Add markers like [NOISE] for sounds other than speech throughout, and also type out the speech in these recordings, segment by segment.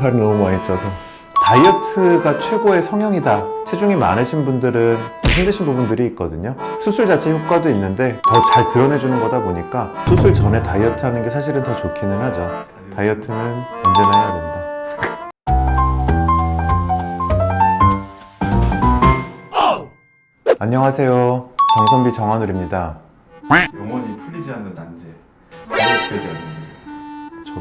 살이 너무 많이 쪄서. 다이어트가 최고의 성형이다. 체중이 많으신 분들은 힘드신 부분들이 있거든요. 수술 자체 효과도 있는데 더 잘 드러내주는 거다 보니까 수술 전에 다이어트 하는 게 사실은 더 좋기는 하죠. 다이어트는 언제나 해야 된다. 안녕하세요. 정선비 정한울입니다. 영원히 풀리지 않는 난제. 다이어트에 대한 저도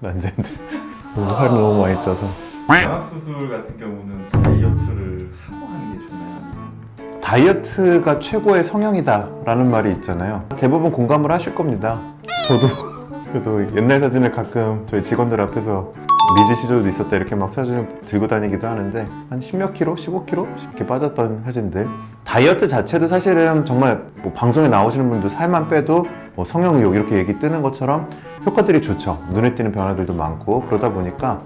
난제인데 살이 너무 많이 쪄서. 양악 수술 같은 경우는 다이어트를 하고 하는 게 좋나요? 다이어트가 최고의 성형이다 라는 말이 있잖아요. 대부분 공감을 하실 겁니다. 저도 [LAUGHS] 그래도 옛날 사진을 가끔 저희 직원들 앞에서 미지 시절도 있었다 이렇게 막 사진을 들고 다니기도 하는데 한 10몇 킬로, 15킬로 이렇게 빠졌던 사진들. 다이어트 자체도 사실은 정말 뭐 방송에 나오시는 분들 살만 빼도 뭐 성형 의욕 이렇게 얘기 뜨는 것처럼 효과들이 좋죠 눈에 띄는 변화들도 많고 그러다 보니까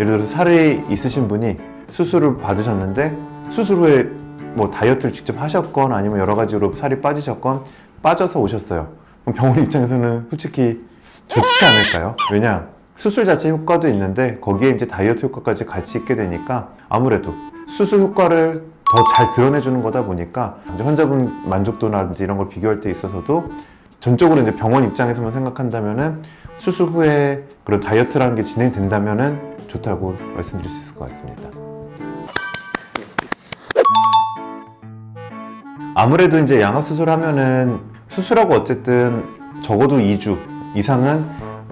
예를 들어서 살이 있으신 분이 수술을 받으셨는데 수술 후에 뭐 다이어트를 직접 하셨건 아니면 여러 가지로 살이 빠지셨건 빠져서 오셨어요. 그럼 병원 입장에서는 솔직히 좋지 않을까요? 왜냐 수술 자체 효과도 있는데 거기에 이제 다이어트 효과까지 같이 있게 되니까 아무래도 수술 효과를 더 잘 드러내주는 거다 보니까 이제 환자분 만족도라든지 이런 걸 비교할 때 있어서도 전적으로 이제 병원 입장에서만 생각한다면은 수술 후에 그런 다이어트라는 게 진행된다면은 좋다고 말씀드릴 수 있을 것 같습니다. 아무래도 이제 양악 수술하면은 수술하고 어쨌든 적어도 2주 이상은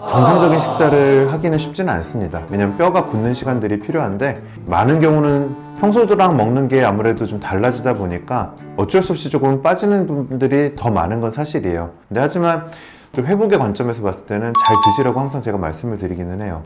정상적인 식사를 하기는 쉽지는 않습니다. 왜냐면 뼈가 굳는 시간들이 필요한데 많은 경우는 평소랑 먹는 게 아무래도 좀 달라지다 보니까 어쩔 수 없이 조금 빠지는 분들이 더 많은 건 사실이에요. 근데 하지만 또 회복의 관점에서 봤을 때는 잘 드시라고 항상 제가 말씀을 드리기는 해요.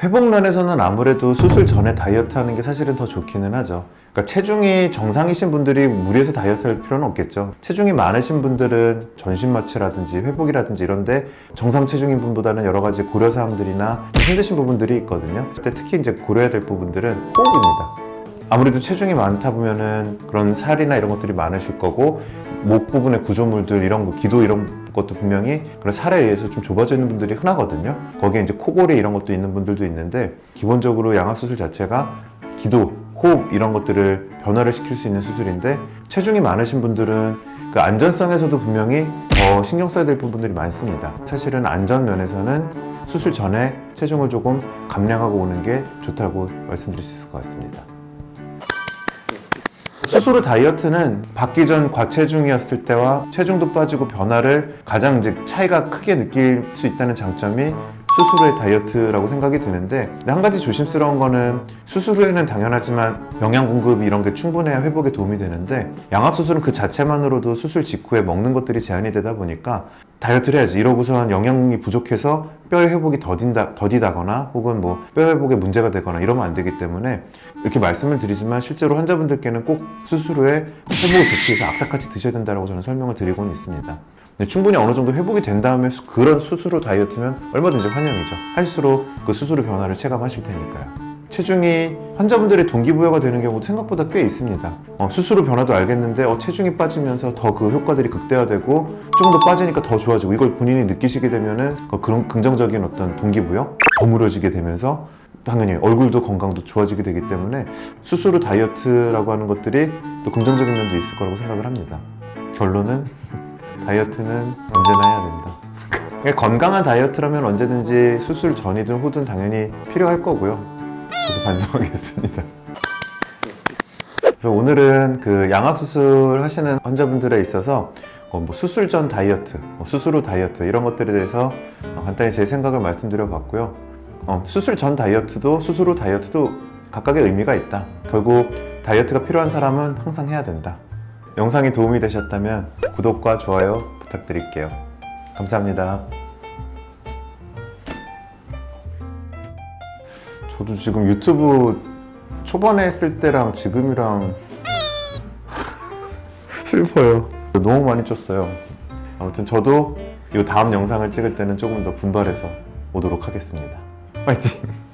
회복면에서는 아무래도 수술 전에 다이어트 하는 게 사실은 더 좋기는 하죠. 그러니까 체중이 정상이신 분들이 무리해서 다이어트 할 필요는 없겠죠. 체중이 많으신 분들은 전신 마취라든지 회복이라든지 이런데 정상 체중인 분보다는 여러 가지 고려 사항들이나 힘드신 부분들이 있거든요. 그때 특히 이제 고려해야 될 부분들은 호흡입니다. 아무래도 체중이 많다 보면은 그런 살이나 이런 것들이 많으실 거고 목 부분의 구조물들 이런 거 기도 이런 것도 분명히 그런 살에 의해서 좀 좁아져 있는 분들이 흔하거든요. 거기에 이제 코골이 이런 것도 있는 분들도 있는데 기본적으로 양악 수술 자체가 기도, 호흡 이런 것들을 변화를 시킬 수 있는 수술인데 체중이 많으신 분들은 그 안전성에서도 분명히 더 신경 써야 될 부분들이 많습니다. 사실은 안전 면에서는 수술 전에 체중을 조금 감량하고 오는 게 좋다고 말씀드릴 수 있을 것 같습니다. 후 다이어트는 받기 전 과체중이었을 때와 체중도 빠지고 변화를 가장 이제 차이가 크게 느낄 수 있다는 장점이 수술 후의 다이어트라고 생각이 드는데 한 가지 조심스러운 거는 수술 후에는 당연하지만 영양 공급이 이런 게 충분해야 회복에 도움이 되는데 양악 수술은 그 자체만으로도 수술 직후에 먹는 것들이 제한이 되다 보니까 다이어트를 해야지 이러고선 영양이 부족해서 뼈의 회복이 더딘다, 더디다거나 혹은 뭐 뼈 회복에 문제가 되거나 이러면 안 되기 때문에 이렇게 말씀을 드리지만 실제로 환자분들께는 꼭 수술 후에 회복을 좋기 위해서 악착같이 드셔야 된다고 저는 설명을 드리고는 있습니다. 충분히 어느 정도 회복이 된 다음에 수- 그런 수술 후 다이어트면 얼마든지 환영 이죠. 할수록 그 수술 후 변화를 체감하실 테니까요. 체중이 환자분들의 동기부여가 되는 경우도 생각보다 꽤 있습니다. 어, 후 변화도 알겠는데 어, 체중이 빠지면서 더 그 효과들이 극대화되고 조금 더 빠지니까 더 좋아지고 이걸 본인이 느끼시게 되면은 어, 그런 긍정적인 어떤 동기부여, 버무려지게 되면서 당연히 얼굴도 건강도 좋아지게 되기 때문에 후 다이어트라고 하는 것들이 또 긍정적인 면도 있을 거라고 생각을 합니다. 결론은 [LAUGHS] 다이어트는 언제나 해야 된다. 그러니까 건강한 다이어트라면 언제든지 수술 전이든 후든 당연히 필요할 거고요. 저도 [LAUGHS] 반성하겠습니다. 그래서 오늘은 그 양악 수술 하시는 환자분들에 있어서 어, 뭐 수술 전 다이어트, 뭐 수술 후 다이어트 이런 것들에 대해서 어, 간단히 제 생각을 말씀드려 봤고요. 어, 수술 전 다이어트도 수술 후 다이어트도 각각의 의미가 있다. 결국 다이어트가 필요한 사람은 항상 해야 된다. 영상이 도움이 되셨다면 구독과 좋아요 부탁드릴게요. 감사합니다. 저도 지금 유튜브 초반에 했을 때랑 지금이랑 [LAUGHS] 슬퍼요. 너무 많이 쪘어요. 아무튼 저도 이 다음 영상을 찍을 때는 조금 더 분발해서 오도록 하겠습니다. 파이팅!